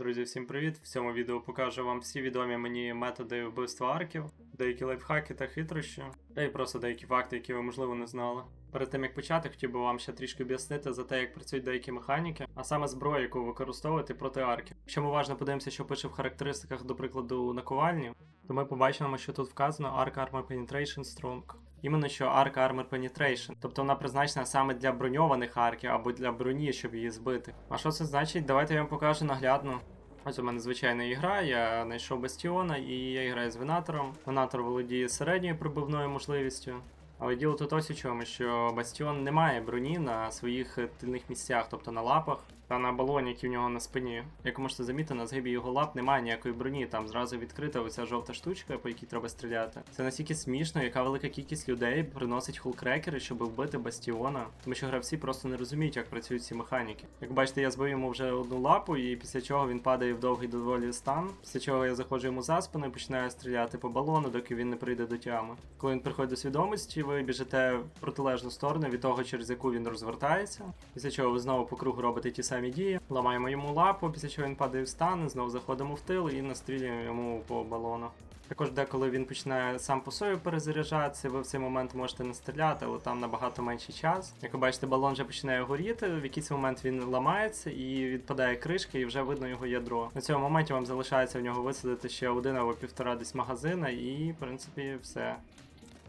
Друзі, всім привіт! В цьому відео покажу вам всі відомі мені методи вбивства арків, деякі лайфхаки та хитрощі, та й просто деякі факти, які ви можливо не знали. Перед тим як почати, хотів би вам ще трішки об'яснити за те, як працюють деякі механіки, а саме зброю, яку використовувати проти арків. Якщо ми уважно подивимося, що пише в характеристиках, до прикладу, наковальні, то ми побачимо, що тут вказано Arc Armor Penetration Strong. Іменно що Arc Armor Penetration, тобто вона призначена саме для броньованих арків або для броні, щоб її збити. А що це значить? Давайте я вам покажу наглядно. Ось у мене звичайна ігра, я знайшов Бастіона і я граю з Венатором. Венатор володіє середньою пробивною можливістю. Але діло тут ось у чому, що Бастіон не має броні на своїх тильних місцях, тобто на лапах та на балоні, які в нього на спині. Як можете замітити, на згибі його лап немає ніякої броні, там зразу відкрита оця жовта штучка, по якій треба стріляти. Це настільки смішно, яка велика кількість людей приносить хулкрекери, щоб вбити Бастіона, тому що гравці просто не розуміють, як працюють ці механіки. Як бачите, я збив йому вже одну лапу, і після чого він падає в довгий доволі стан. Після чого я заходжу йому за спину і починаю стріляти по балону, доки він не прийде до тями. Коли він приходить до свідомості, ви біжите в протилежну сторону від того, через яку він розвертається. Після чого ви знову по кругу робите ті самі дії, ламаємо йому лапу, після чого він падає в стан, знову заходимо в тил і настрілюємо йому по балону. Також деколи він починає сам по собі перезаряджатися, ви в цей момент можете не стріляти, але там набагато менший час. Як ви бачите, балон вже починає горіти, в якийсь момент він ламається і відпадає кришка, і вже видно його ядро. На цьому моменті вам залишається в нього висадити ще один або півтора десь магазина, і в принципі все.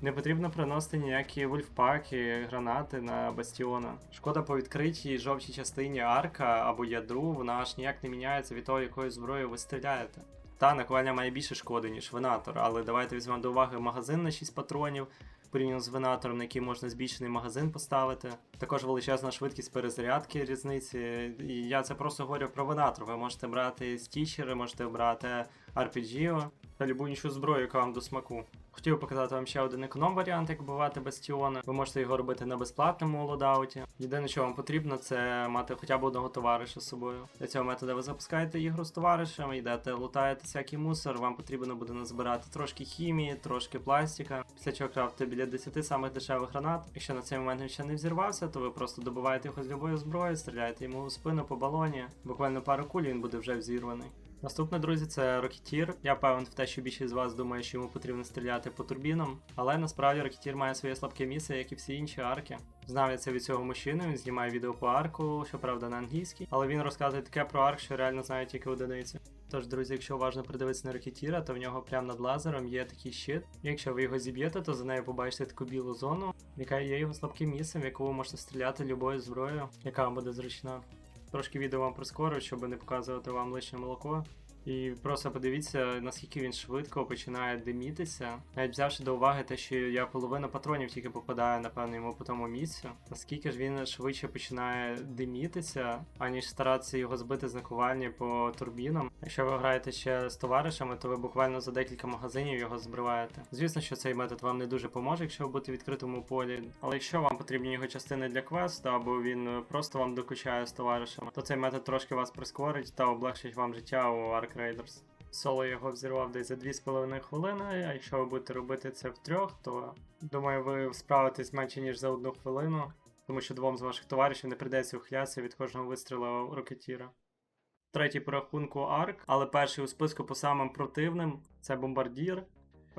Не потрібно приносити ніякі вульфпаки, гранати на бастіона. Шкода по відкритій жовтій частині арка або ядру, вона аж ніяк не міняється від того, якою зброєю ви стріляєте. Та наковальня має більше шкоди, ніж венатор, але давайте візьмемо до уваги магазин на 6 патронів. Порівняно з венатором, на який можна збільшений магазин поставити. Також величезна швидкість перезарядки різниці. І я це просто говорю про венатор. Ви можете брати стічери, можете брати RPG та любу іншу зброю, яка вам до смаку. Хотів показати вам ще один економ варіант, як вбивати бастіона. Ви можете його робити на безплатному лодауті. Єдине, що вам потрібно, це мати хоча б одного товариша з собою. Для цього методу ви запускаєте ігру з товаришем, йдете, лутаєте всякий мусор. Вам потрібно буде назбирати трошки хімії, трошки пластика. Після чого крафтите біля 10 самих дешевих гранат. Якщо на цей момент він ще не взірвався, то ви просто добиваєте його з любої зброї, стріляєте йому у спину по балоні. Буквально пару куль він буде вже взірваний. Наступне, друзі, це Рокетір. Я певен в те, що більшість з вас думає, що йому потрібно стріляти по турбінам. Але насправді Рокетір має своє слабке місце, як і всі інші арки. Знав я це від цього мужчини, він знімає відео по арку, щоправда, на англійській, але він розказує таке про арк, що реально знає тільки одиниці. Тож, друзі, якщо уважно придивитися на Рокетіра, то в нього прямо над лазером є такий щит. Якщо ви його зіб'єте, то за нею побачите таку білу зону, яка є його слабким місцем, в яку ви можете стріляти любою зброєю, яка вам буде зручна. Трошки відео вам прискорив, щоб не показувати вам лише молоко. І просто подивіться, наскільки він швидко починає димітися. Навіть взявши до уваги те, що я половину патронів тільки попадаю, напевно, йому по тому місцю. Наскільки ж він швидше починає димітися, аніж старатися його збити з по турбінам. Якщо ви граєте ще з товаришами, то ви буквально за декілька магазинів його збриваєте. Звісно, що цей метод вам не дуже поможе, якщо ви будете в відкритому полі. Але якщо вам потрібні його частини для квесту, або він просто вам докучає з товаришами, то цей метод трошки вас прискорить та облегшить вам життя у Ark Raiders. Соло його взірвав десь за 2,5 хвилини, а якщо ви будете робити це втрьох, то думаю, ви справитесь менше ніж за одну хвилину, тому що двом з ваших товаришів не прийдеться ухилятися від кожного вистрілу рокетіра. Третій по рахунку арк, але перший у списку по самим противним це бомбардір.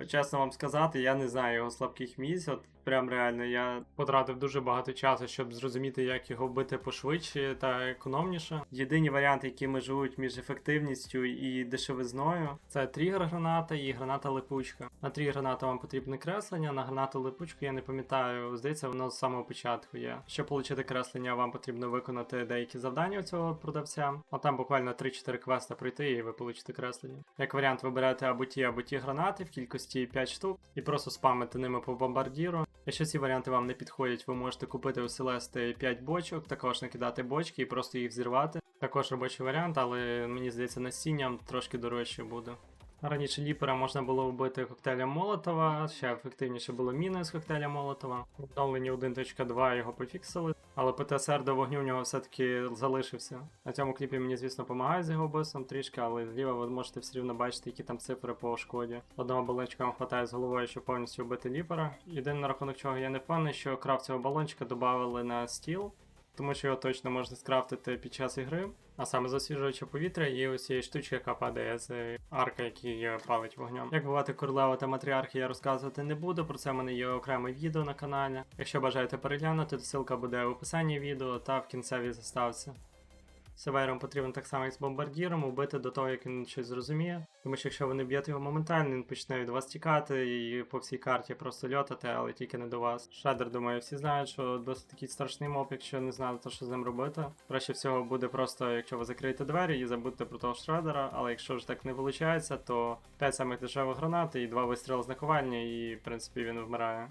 Чесно вам сказати, я не знаю його слабких місць. От прям реально я потратив дуже багато часу, щоб зрозуміти, як його вбити пошвидше та економніше. Єдині варіанти, які межують між ефективністю і дешевизною, це тригер граната і граната липучка. На тригер граната вам потрібне креслення, на гранату липучку я не пам'ятаю, здається, воно з самого початку є. Щоб отримати креслення, вам потрібно виконати деякі завдання у цього продавця. А там буквально 3-4 квеста пройти, і ви получите креслення. Як варіант, ви або ті, або ті гранати в кількості 5 штук і просто спамите ними по бомбардіру. Якщо ці варіанти вам не підходять, ви можете купити у Селести 5 бочок, також накидати бочки і просто їх взірвати. Також робочий варіант, але мені здається, насінням трошки дорожче буде. Раніше ліпера можна було вбити коктейлем Молотова, ще ефективніше було міною з коктейля Молотова. В обновленні 1.2 його пофіксили, але ПТСР до вогню в нього все-таки залишився. На цьому кліпі мені, звісно, допомагає з його босом трішки, але зліва ви можете все рівно бачити, які там цифри по шкоді. Одного балончика вам хватає з головою, щоб повністю вбити ліпера. Єдине на рахунок чого я не впевнений, що крав цього балончика додали на стіл. Тому що його точно можна скрафтити під час ігри. А саме засвіжуюче повітря є ось цієї штучки, яка падає з арка, який палить вогнем. Як бувати королева та матріархи, я розказувати не буду. Про це в мене є окреме відео на каналі. Якщо бажаєте переглянути, то ссылка буде в описанні відео та в кінцевій заставці. Севером потрібно так само, як з бомбардіром, убити до того, як він щось зрозуміє. Тому що якщо ви не б'єте його моментально, він почне від вас тікати і по всій карті просто льотати, але тільки не до вас. Шредер, думаю, всі знають, що досить такий страшний моб, якщо не знаєте, що з ним робити. Краще всього буде просто, якщо ви закриєте двері і забудете про того шредера, але якщо ж так не виходить, то 5 самих дешевих гранат і 2 вистріли знакування, і в принципі він вмирає.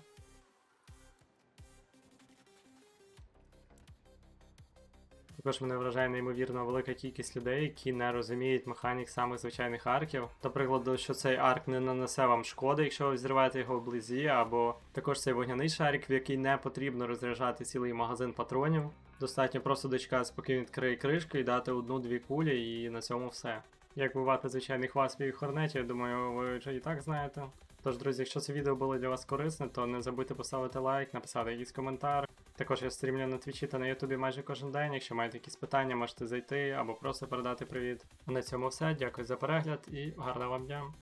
Також мене вражає неймовірно велика кількість людей, які не розуміють механік самих звичайних арків. До прикладу, що цей арк не нанесе вам шкоди, якщо ви зриваєте його вблизі, або також цей вогняний шарик, в який не потрібно розряджати цілий магазин патронів. Достатньо просто дочекатися, поки він відкриє кришку і дати одну-дві кулі, і на цьому все. Як бувати звичайних васпів і хорнетів, думаю, ви вже і так знаєте. Тож, друзі, якщо це відео було для вас корисне, то не забудьте поставити лайк, написати якийсь коментар. Також я стрімлю на твічі та на ютубі майже кожен день. Якщо маєте якісь питання, можете зайти або просто передати привіт. На цьому все. Дякую за перегляд і гарного вам дня.